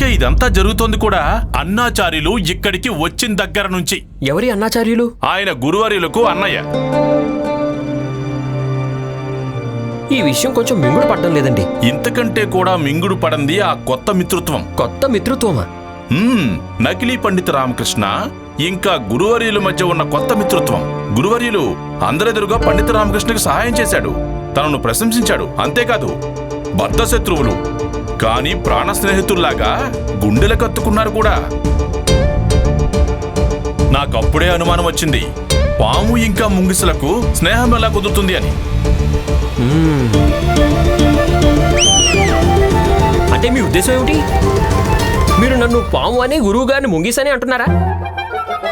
అందుకే ఇదంతా జరుగుతోంది కూడా. అన్నాచార్యులు ఇక్కడికి వచ్చిన దగ్గర నుంచి. ఎవరి అన్నాచార్యులు? ఆయన గురువర్యులకు అన్నయ్య. ఈ విషయం కొంచెం మింగుడు పడ్డం లేదండి. ఇంతకంటే కూడా మింగుడు పడంది ఆ కొత్త మిత్రుత్వం కొత్త మిత్రుత్వమా మ్మ్, నకిలీ పండిత రామకృష్ణ ఇంకా గురువర్యుల మధ్య ఉన్న కొత్త మిత్రుత్వం గురువర్యులు అందరెదురుగా పండిత రామకృష్ణకి సహాయం చేశాడు. తనను ప్రశంసించాడు. అంతేకాదు బద్ధ శత్రువులు. కానీ ప్రాణ స్నేహితుల్లాగా గుండెల కత్తుకున్నారు కూడా. నాకప్పుడే అనుమానం వచ్చింది. పాము ఇంకా ముంగిసులకు స్నేహం ఎలా కుదురుతుంది అని. అంటే మీ ఉద్దేశం ఏమిటి? మీరు నన్ను పాము అని గురువు గారిని ముంగీసని అంటున్నారా?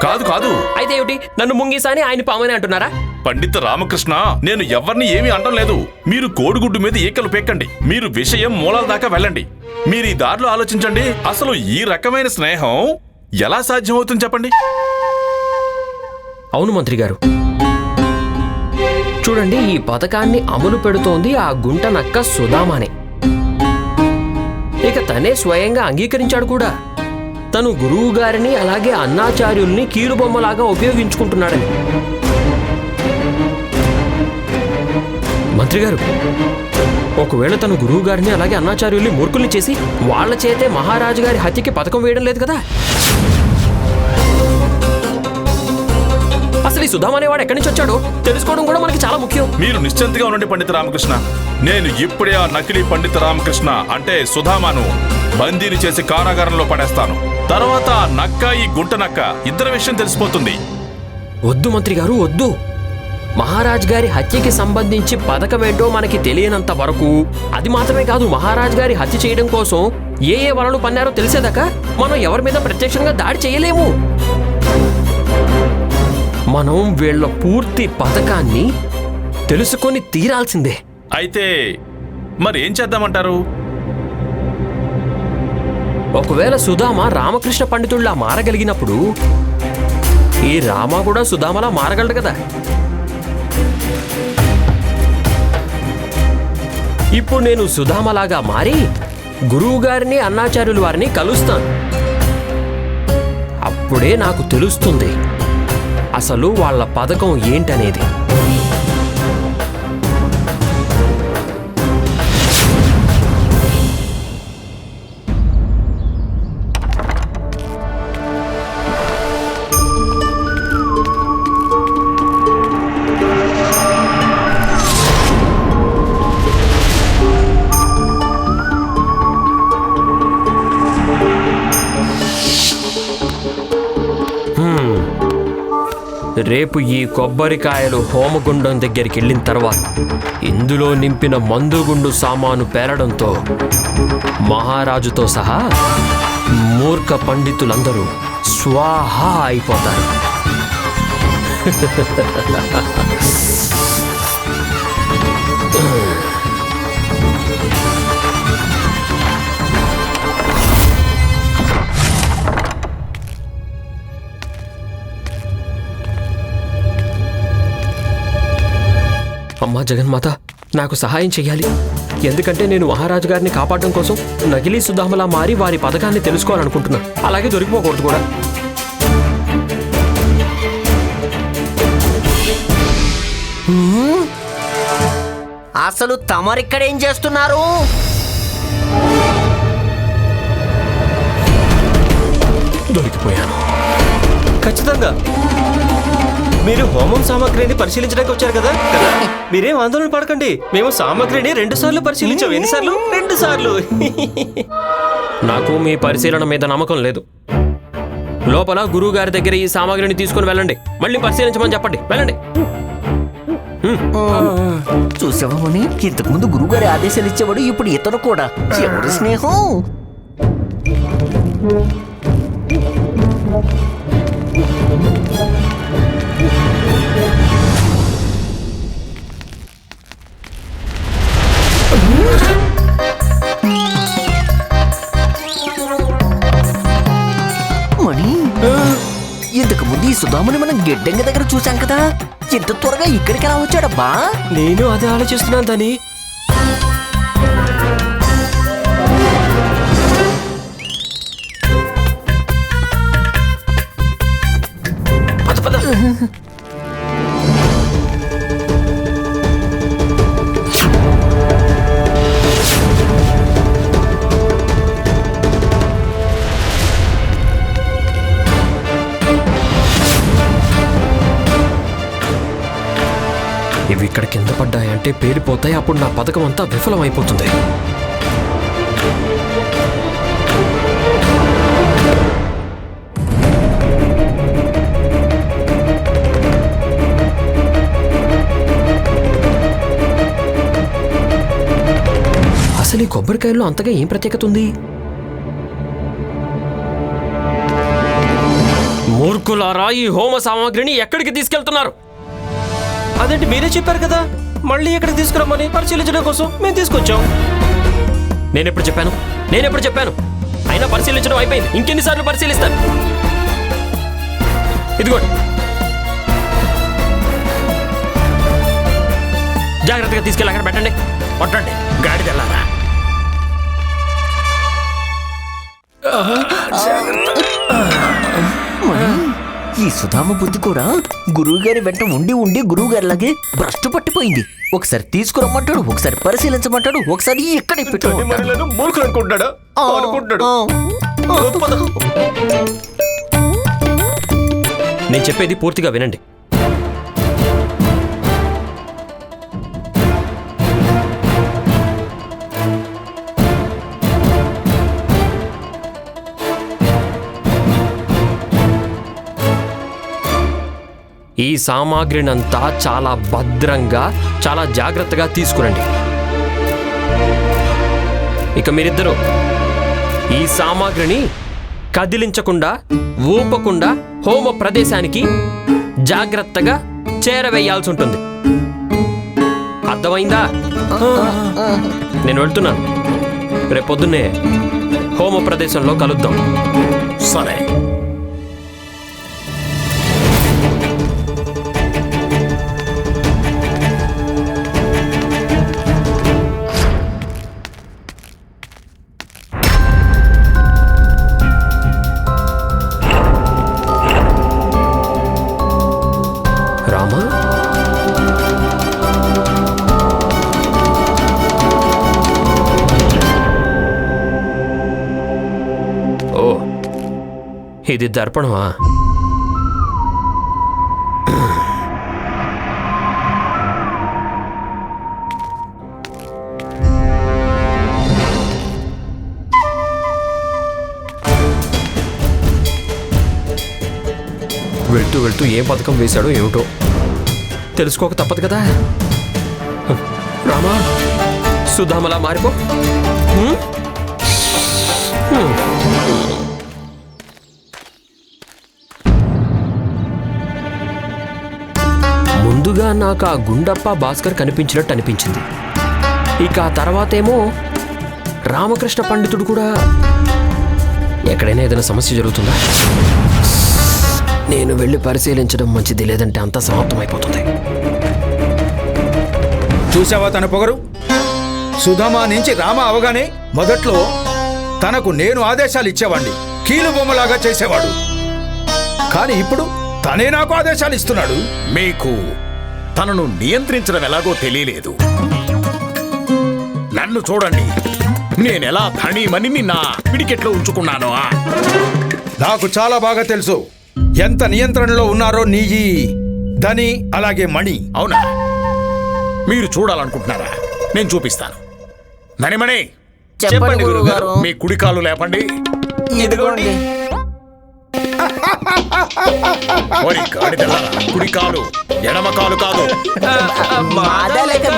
కాదు కాదు. అయితే ఏమిటి? నన్ను ముంగీసని ఆయన పాము అని అంటున్నారా? పండిత రామకృష్ణ నేను ఎవరిని ఏమీ అనడం లేదు. మీరు కోడిగుడ్డు మీద ఈకలు పెక్కండి. మీరు విషయం మూలాల దాకా వెళ్ళండి. మీరు ఈ దారిలో ఆలోచించండి. అసలు ఈ రకమైన స్నేహం ఎలా సాధ్యమవుతుంది చెప్పండి? అవును మంత్రి గారు. చూడండి ఈ పథకాన్ని అమలు పెడుతోంది ఆ గుంట నక్క సుధామానే. ఇక తనే స్వయంగా అంగీకరించాడు కూడా. తను గురువు గారిని అలాగే అన్నాచార్యుల్ని కీలుబొమ్మలాగా ఉపయోగించుకుంటున్నాడని. మంత్రి గారు ఒకవేళ తను గురువు గారిని అలాగే అన్నాచార్యుల్ని మూర్ఖుల్ని చేసి వాళ్ళ చేతే మహారాజు గారి హత్యకి పథకం వేయడం లేదు కదా? అసలు ఈ సుధామ్ అనేవాడు ఎక్కడి నుంచి వచ్చాడో తెలుసుకోవడం కూడా మనకి చాలా ముఖ్యం. మీరు నిశ్చింతగా ఉండండి పండిత రామకృష్ణ. నేను ఇప్పుడే ఆ నకిలీ పండిత రామకృష్ణ అంటే సుధామాను బందీని చేసి కారాగారంలో పడేస్తాను. తర్వాత ఆ నక్క ఈ గుంట నక్క ఇద్దరి విషయం తెలిసిపోతుంది. వద్దు మంత్రి గారు వద్దు. మహారాజ్ గారి హత్యకి సంబంధించి పథకమేంటో మనకి తెలియనంత వరకు అది మాత్రమే కాదు మహారాజ్ గారి హత్య చేయడం కోసం ఏ ఏ వలలు పన్నారో తెలిసేదాకా మనం ఎవరి మీద ప్రత్యక్షంగా దాడి చేయలేము. మనం వీళ్ళ పూర్తి పథకాన్ని తెలుసుకొని తీరాల్సిందే. అయితే మరి ఏం చేద్దామంటారు? ఒకవేళ సుధామ రామకృష్ణ పండితుల్లా మారగలిగినప్పుడు ఈ రామ కూడా సుధామలా మారగలడు కదా. ఇప్పుడు నేను సుధామలాగా మారి గురువు గారిని అన్నాచార్యుల వారిని కలుస్తాను. అప్పుడే నాకు తెలుస్తుంది అసలు వాళ్ళ పథకం ఏంటనేది. రేపు ఈ కొబ్బరికాయలు హోమగుండం దగ్గరికి వెళ్ళిన తర్వాత ఇందులో నింపిన మందుగుండు సామాను పేరడంతో మహారాజుతో సహా మూర్ఖ పండితులందరూ స్వాహా అయిపోతారు. అమ్మా జగన్మాత నాకు సహాయం చెయ్యాలి. ఎందుకంటే నేను మహారాజు గారిని కాపాడడం కోసం నకిలీ సుధామలా మారి వారి పథకాన్ని తెలుసుకోవాలనుకుంటున్నా. అలాగే దొరికిపోకూడదు కూడా. అసలు తమరిక్కడేం చేస్తున్నారు? దొరికిపోయాను. ఖచ్చితంగా. మీరు హోమం సామాగ్రిని పరిశీలించడానికి వచ్చారు కదా? కదా? మీరేం ఆందోళన పడకండి. మేము సామాగ్రిని రెండు సార్లు పరిశీలించాం. ఎన్నిసార్లు రెండు సార్లు. నాకు మీ పరిశీలన మీద నమ్మకం లేదు. లోపల గురువు గారి దగ్గర ఈ సామాగ్రిని తీసుకుని వెళ్ళండి. మళ్ళీ పరిశీలించమని చెప్పండి. వెళ్ళండి. చూసావా ఇంతకు ముందు గురువుగారి ఆదేశాలు ఇచ్చేవాడు ఇప్పుడు ఇతను కూడా. ఎవరి స్నేహం? సుధాముని మనం గిడ్డంగి దగ్గర చూసాం కదా? ఇంత త్వరగా ఇక్కడికి ఎలా వచ్చాడబ్బా? నేను అదే ఆలోచిస్తున్నాను దాని పేలిపోతాయి అప్పుడు నా పథకం అంతా విఫలమైపోతుంది. అసలు ఈ కొబ్బరికాయల్లో అంతగా ఏం ప్రత్యేకత ఉంది? మూర్ఖులారా ఈ హోమ సామాగ్రిని ఎక్కడికి తీసుకెళ్తున్నారు? అదేంటి మీరే చెప్పారు కదా? మళ్ళీ ఇక్కడికి తీసుకురమ్మని పరిశీలించడం కోసం మేము తీసుకొచ్చాం. నేనెప్పుడు చెప్పాను? నేనెప్పుడు చెప్పాను? అయినా పరిశీలించడం అయిపోయింది. ఇంకెన్నిసార్లు పరిశీలిస్తాను? ఇదిగోండి. జాగ్రత్తగా తీసుకెళ్ళి అక్కడ పెట్టండి. పట్టండి గాడిదెల్లారా ఈ సుధామ బుద్ధి కూడా గురువు గారి వెంట ఉండి ఉండి గురువు గారిలాగే భ్రష్టు పట్టిపోయింది. ఒకసారి తీసుకురమ్మంటాడు ఒకసారి పరిశీలించమంటాడు ఒకసారి ఇక్కడే మూర్ఖులు. నేను చెప్పేది పూర్తిగా వినండి. ఈ సామాగ్రినంతా చాలా భద్రంగా చాలా జాగ్రత్తగా తీసుకురండి. ఇక మీరిద్దరూ ఈ సామాగ్రిని కదిలించకుండా ఊపకుండా హోమ ప్రదేశానికి జాగ్రత్తగా చేరవేయాల్సి ఉంటుంది అర్థమైందా? నేను వెళ్తున్నాను. రేపొద్దున్నే హోమ ప్రదేశంలో కలుద్దాం. సరే. ఇది దర్పణమా? వెళ్తూ వెళ్తూ ఏ పథకం వేశాడో ఏమిటో తెలుసుకోక తప్పదు కదా? రామా సుధామలా మారిపో. ముందుగా నాకు ఆ గుండప్ప భాస్కర్ కనిపించినట్టు అనిపించింది. ఇక ఆ తర్వాతేమో రామకృష్ణ పండితుడు కూడా. ఎక్కడైనా ఏదైనా సమస్య జరుగుతుందా? నేను వెళ్ళి పరిశీలించడం మంచిది లేదంటే అంతా సమాప్తమైపోతుంది. చూసావా తన పొగరు? సుధామా నుంచి రామ అవగానే మొదట్లో తనకు నేను ఆదేశాలు ఇచ్చేవాణ్ణి. కీలు బొమ్మలాగా చేసేవాడు. కానీ ఇప్పుడు తనే నాకు ఆదేశాలు ఇస్తున్నాడు. మీకు తనను నియంత్రించడం ఎలాగో తెలియలేదు. నన్ను చూడండి. నేనెలా ధణిమని నా పిడికెట్లో ఉంచుకున్నానో? నాకు చాలా బాగా తెలుసు. ఎంత నియంత్రణలో ఉన్నారో నీ ఈ ధని అలాగే మణి. అవునా? మీరు చూడాలనుకుంటున్నారా? నేను చూపిస్తాను. ననిమణి చెప్పండి గురువుగారు మీ కుడి కాలు లేపండి. ఇదిగోండి. ఓరి కుడి కాలు ఎడమ కాలు కాదు.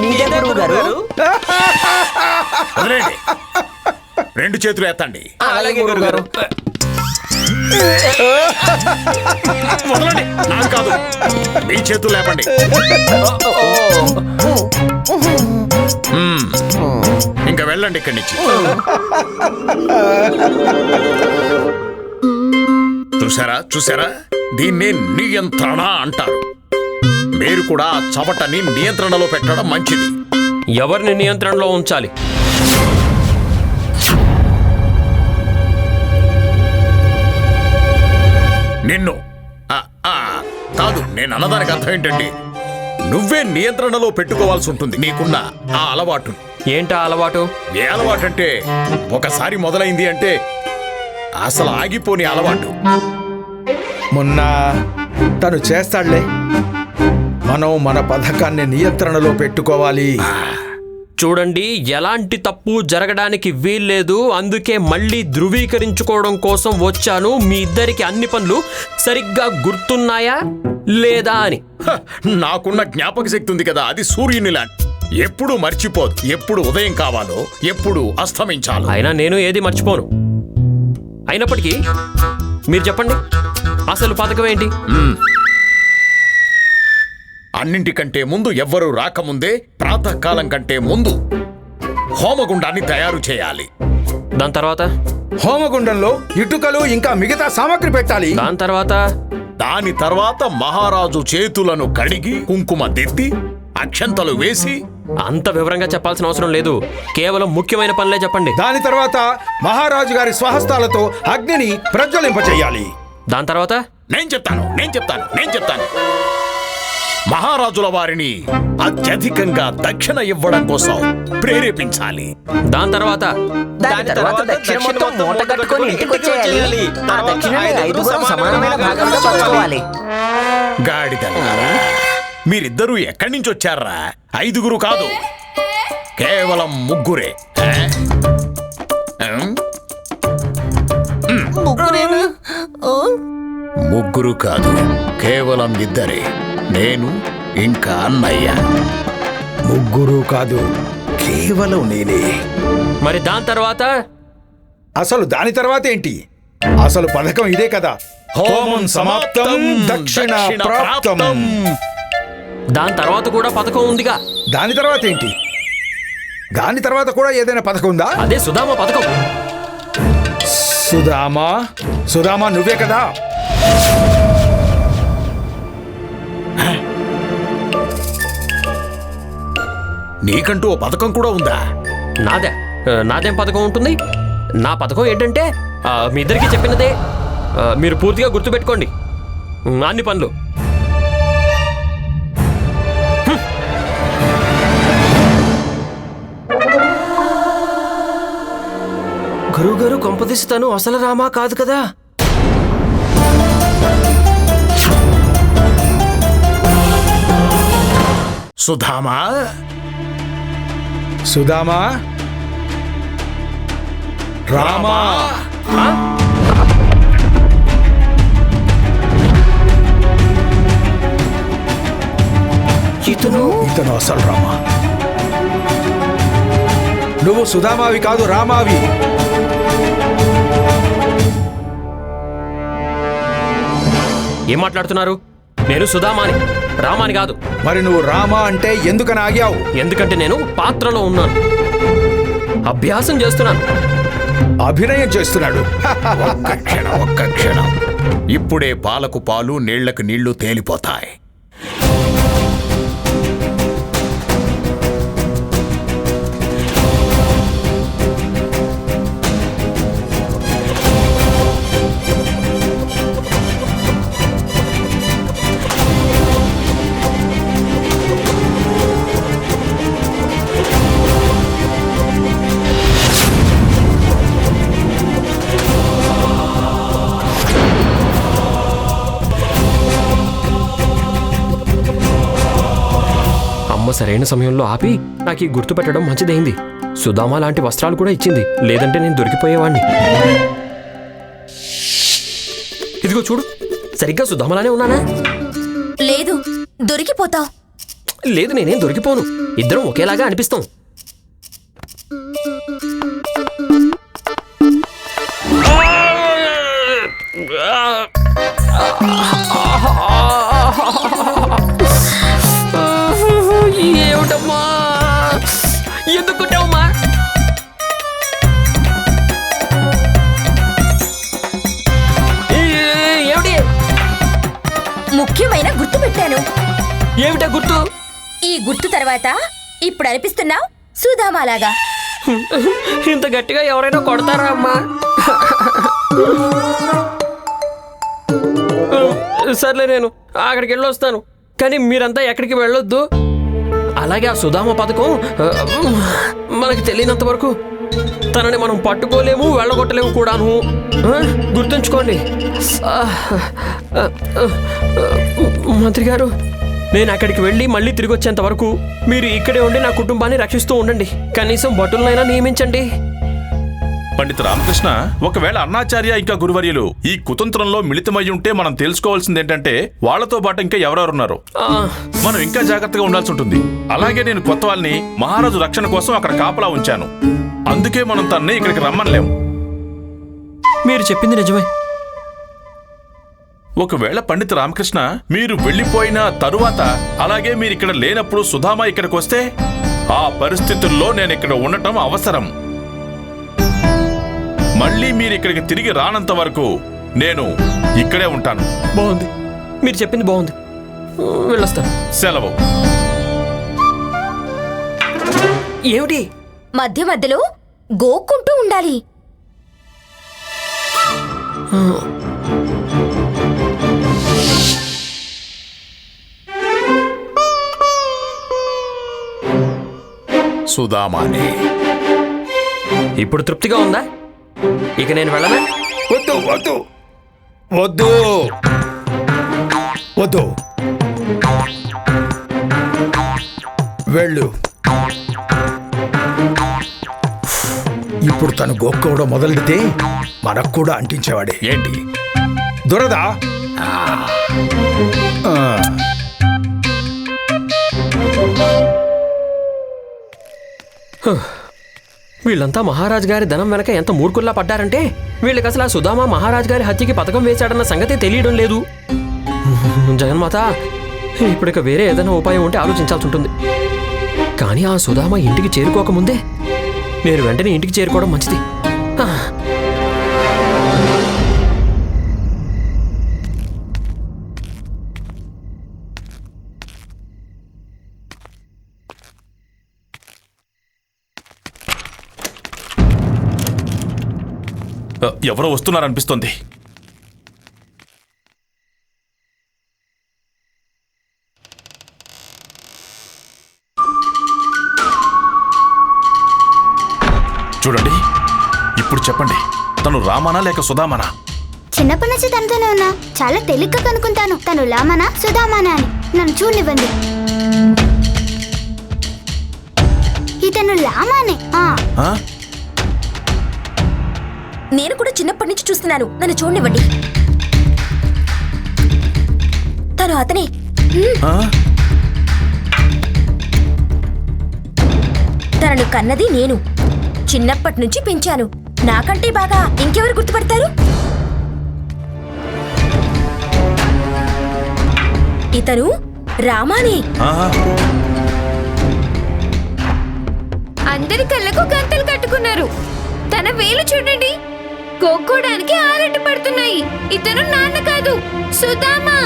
మీదే గురువు గారు. వదిలేయండి రెండు చేతులు ఎత్తండి. అలాగే గురువు గారు. వదలండి. నాకు కాదు. మీ చేతులు లేపండి. మ్మ్. ఇంకా వెళ్ళండి ఇక్కడి నుంచి. చూసారా చూసారా దీన్నే నియంత్రణ అంటారు. మీరు కూడా ఆ చవటని నియంత్రణలో పెట్టడం మంచిది. ఎవరిని నియంత్రణలో ఉంచాలి? నిన్ను. ఆ, ఆ, కాదు నేను అన్నదానికి అర్థం ఏంటండి? నువ్వే నియంత్రణలో పెట్టుకోవాల్సి ఉంటుంది. నీకున్న ఆ అలవాటు ఏంటా అలవాటు? ఏ అలవాటు అంటే ఒకసారి మొదలైంది అంటే అసలు ఆగిపోని అలవాటు. మొన్న తను చేస్తాడులే. మనం మన పథకాన్ని నియంత్రణలో పెట్టుకోవాలి. చూడండి ఎలాంటి తప్పు జరగడానికి వీల్లేదు. అందుకే మళ్ళీ ధృవీకరించుకోవడం కోసం వచ్చాను. మీ ఇద్దరికి అన్ని పనులు సరిగ్గా గుర్తున్నాయా లేదా అని? నాకున్న జ్ఞాపక శక్తి ఉంది కదా అది సూర్యుని లాంటి. ఎప్పుడు మర్చిపోదు ఎప్పుడు ఉదయం కావాలో ఎప్పుడు అస్తమించాలో. అయినా నేను ఏది మర్చిపోను. అయినప్పటికీ మీరు చెప్పండి. అసలు పథకం ఏంటి? అన్నింటికంటే ముందు ఎవ్వరూ రాకముందే ప్రాతకాలం కంటే ముందు హోమగుండాన్ని తయారు చేయాలి. దాని తర్వాత? హోమగుండంలో ఇటుకలు ఇంకా మిగతా సామాగ్రి పెట్టాలి. దాని తర్వాత? దాని తర్వాత మహారాజు చేతులను కడిగి కుంకుమ దిద్ది అక్షంతలు వేసి అంత వివరంగా చెప్పాల్సిన అవసరం లేదు. కేవలం ముఖ్యమైన పనులే చెప్పండి. దాని తర్వాత మహారాజు గారి స్వహస్తాలతో అగ్నిని ప్రజ్వలింపచేయాలి దాని తర్వాత? నేను చెప్తాను నేను చెప్తాను నేను చెప్తాను. మహారాజుల వారిని అత్యధికంగా దక్షిణ ఇవ్వడం కోసం ప్రేరేపించాలి. దాని తర్వాత? దాని తర్వాత దక్షిణ మొత్తం మూట కట్టుకొని ఇంటికి వచ్చేయాలి ఆ దక్షిణని ఐదుగురం సమానమైన భాగంగా పంచుకోవాలి గాడిదల్లారా మీరిద్దరూ ఎక్కడి నుంచి వచ్చారా? ఐదుగురు కాదు. కేవలం ముగ్గురే. ముగ్గురు కాదు కేవలం ఇద్దరే. నేను ఇంకా అన్నయ్య. ముగ్గురు కాదు కేవలం నేనే. మరి దాని తర్వాత? అసలు దాని తర్వాత ఏంటి? అసలు పథకం ఇదే కదా. హోమం సమాప్తం దక్షిణ ప్రాప్తం. దాని తర్వాత కూడా పథకం ఉందిగా. దాని తర్వాత ఏంటి? దాని తర్వాత కూడా ఏదైనా పథకం ఉందా? అదే సుధామ పథకం. సుధామా? సుధామా నువ్వే కదా? నీకంటూ ఓ పథకం కూడా ఉందా? నాదే. ఆ, నాదేం పథకం ఉంటుంది? నా పథకం ఏంటంటే ఆ, మీ ఇద్దరికి చెప్పినదే. ఆ, మీరు పూర్తిగా గుర్తుపెట్టుకోండి. ఉమ్, అన్ని పనులు. గురువు గారు కొంపదీసి అసలు రామా కాదు కదా? సుధామా? సుధామా? రామా? ఇతను? ఇతను అసలు రామా? నువ్వు సుధామావి కాదు రామావి. ఏం మాట్లాడుతున్నారు? నేను సుధామాని రామాని కాదు. మరి నువ్వు రామా అంటే ఎందుకని ఆగావు? ఎందుకంటే నేను పాత్రలో ఉన్నాను. అభ్యాసం చేస్తున్నాను. అభినయం చేస్తున్నాడు. ఒక్క క్షణం ఒక్క క్షణం. ఇప్పుడే పాలకు పాలు నీళ్ళకు నీళ్ళు తేలిపోతాయి. సరైన సమయంలో ఆపి నాకు ఈ గుర్తు పెట్టడం మంచిదైంది. సుధామ లాంటి వస్త్రాలు కూడా ఇచ్చింది. లేదంటే నేను దొరికిపోయేవాణ్ణి. ఇదిగో చూడు. సరిగ్గా సుధామలానే ఉన్నానా? లేదు. దొరికిపోతావు. లేదు నేనేం దొరికిపోను. ఇద్దరం ఒకేలాగా అనిపిస్తాం. పెట్టాను ఏమిటా గుర్తు? ఈ గుర్తు తర్వాత ఇప్పుడు అనిపిస్తున్నావు సుధామాలాగా. ఇంత గట్టిగా ఎవరైనా కొడతారా అమ్మా? సర్లే నేను అక్కడికి వెళ్ళొస్తాను. కానీ మీరంతా ఎక్కడికి వెళ్ళొద్దు. అలాగే ఆ సుధామ పథకం మనకి తెలియనంత వరకు తనని మనం పట్టుకోలేము వెళ్ళగొట్టలేము కూడాను. గుర్తుంచుకోండి. మంత్రి గారు నేను అక్కడికి వెళ్ళి మళ్ళీ తిరిగి వచ్చేంత వరకు మీరు ఇక్కడే ఉండి నా కుటుంబాన్ని రక్షిస్తూ ఉండండి. కనీసం భటులనైనా నియమించండి. పండిత రామకృష్ణ ఒకవేళ అన్నాచార్య ఇంకా గురువర్యులు ఈ కుతంత్రంలో మిళితమై ఉంటే మనం తెలుసుకోవాల్సింది ఏంటంటే వాళ్ళతో పాటు ఇంకా ఎవరెవరున్నారు? మనం ఇంకా జాగ్రత్తగా ఉండాల్సి ఉంటుంది. అలాగే నేను కొత్త వాళ్ళని మహారాజు రక్షణ కోసం అక్కడ కాపలా ఉంచాను. అందుకే మనం తన్ని ఇక్కడికి రమ్మనలేం. మీరు చెప్పింది నిజమే. ఒకవేళ పండిత రామకృష్ణ మీరు వెళ్ళిపోయిన తరువాత అలాగే మీరు ఇక్కడ లేనప్పుడు సుధామ ఇక్కడికి వస్తే ఆ పరిస్థితుల్లో నేను ఇక్కడ ఉండటం అవసరం. మళ్ళీ మీరు ఇక్కడికి తిరిగి రానంత వరకు నేను ఇక్కడే ఉంటాను. బాగుంది. మీరు చెప్పింది బాగుంది. వెళ్ళొస్తాను. సెలవు. ఏమిటి? మధ్య మధ్యలో గోక్కుంటూ ఉండాలి. సుధామాని ఇప్పుడు తృప్తిగా ఉందా? ఇక నేను వెళ్ళనా? వద్దు వద్దు. వద్దు. వద్దు. వెళ్ళు. ఇప్పుడు తను గోక్కోవడం మొదలెడితే మనకు కూడా అంటించేవాడే. ఏంటి? దురదా? వీళ్ళంతా మహారాజ్ గారి ధనం వెనక ఎంత మూర్ఖుల్లా పడ్డారంటే? వీళ్ళకి అసలు ఆ సుధామా మహారాజ్ గారి హత్యకి పథకం వేశాడన్న సంగతి తెలియడం లేదు. జగన్మాత ఇప్పుడిక వేరే ఏదైనా ఉపాయం ఉంటే ఆలోచించాల్సి ఉంటుంది. కానీ ఆ సుధామ ఇంటికి చేరుకోకముందే నేను వెంటనే ఇంటికి చేరుకోవడం మంచిది. ఎవరో వస్తున్నారనిపిస్తోంది. చూడండి ఇప్పుడు చెప్పండి తను రామానా లేక సుధామనా? చిన్నప్పటి నుంచి తనతోనే ఉన్నా. చాలా తేలిగ్గా కనుక్కుంటాను. తను లామనా సుధామానా అని. నన్ను చూడనివ్వండి. ఇతను లామానే ఆ. ఆ? నేను కూడా చిన్నప్పటి నుంచి చూస్తున్నాను. నన్ను చూడనివ్వండి. తను అతనే? తనను కన్నది నేను. చిన్నప్పటి నుంచి పెంచాను. నాకంటే బాగా ఇంకెవరు గుర్తుపడతారు? ఇతను రామానే? అందరి కళ్ళకు గంతలు కట్టుకున్నారు. తన వేలు చూడండి. కోక్కోడానికి ఆరట్టు పడుతున్నాయి ఇతను నాన్న కాదు సుధామా.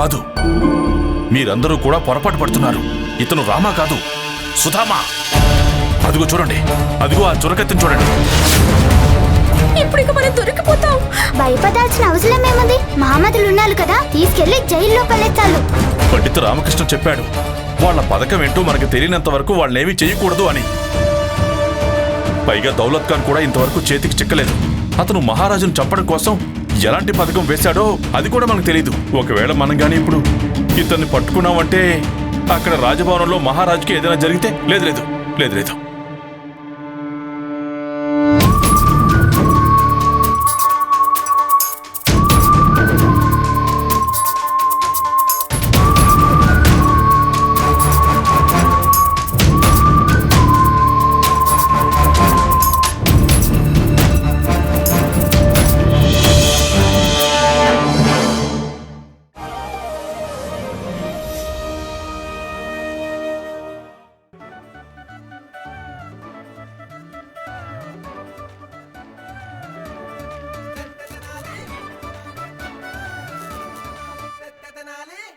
కాదు. మీరందరూ కూడా పొరపాటు పడుతున్నారు. ఇతను రామా కాదు. సుధామా. అదిగో చూడండి. అదిగో ఆ చురకత్తిని చూడండి. ఇప్పుడు ఇక మనం దొరికిపోతాం. భయపడాల్సిన అవసరం ఏముంది? మహమ్మదులు ఉన్నారు కదా తీసుకెళ్ళి జైల్లో పడేస్తాను. పండిత రామకృష్ణ చెప్పాడు. వాళ్ళ పథకం ఏంటో మనకు తెలియనంత వరకు వాళ్ళనేమీ చేయకూడదు అని. పైగా దౌలత్ ఖాన్ కూడా ఇంతవరకు చేతికి చిక్కలేదు. అతను మహారాజును చంపడం కోసం ఎలాంటి పథకం వేశాడో అది కూడా మనకు తెలియదు ఒకవేళ మనం కానీ ఇప్పుడు ఇతన్ని పట్టుకున్నామంటే అక్కడ రాజభవనంలో మహారాజుకి ఏదైనా జరిగితే లేదు లేదు లేదు లేదు.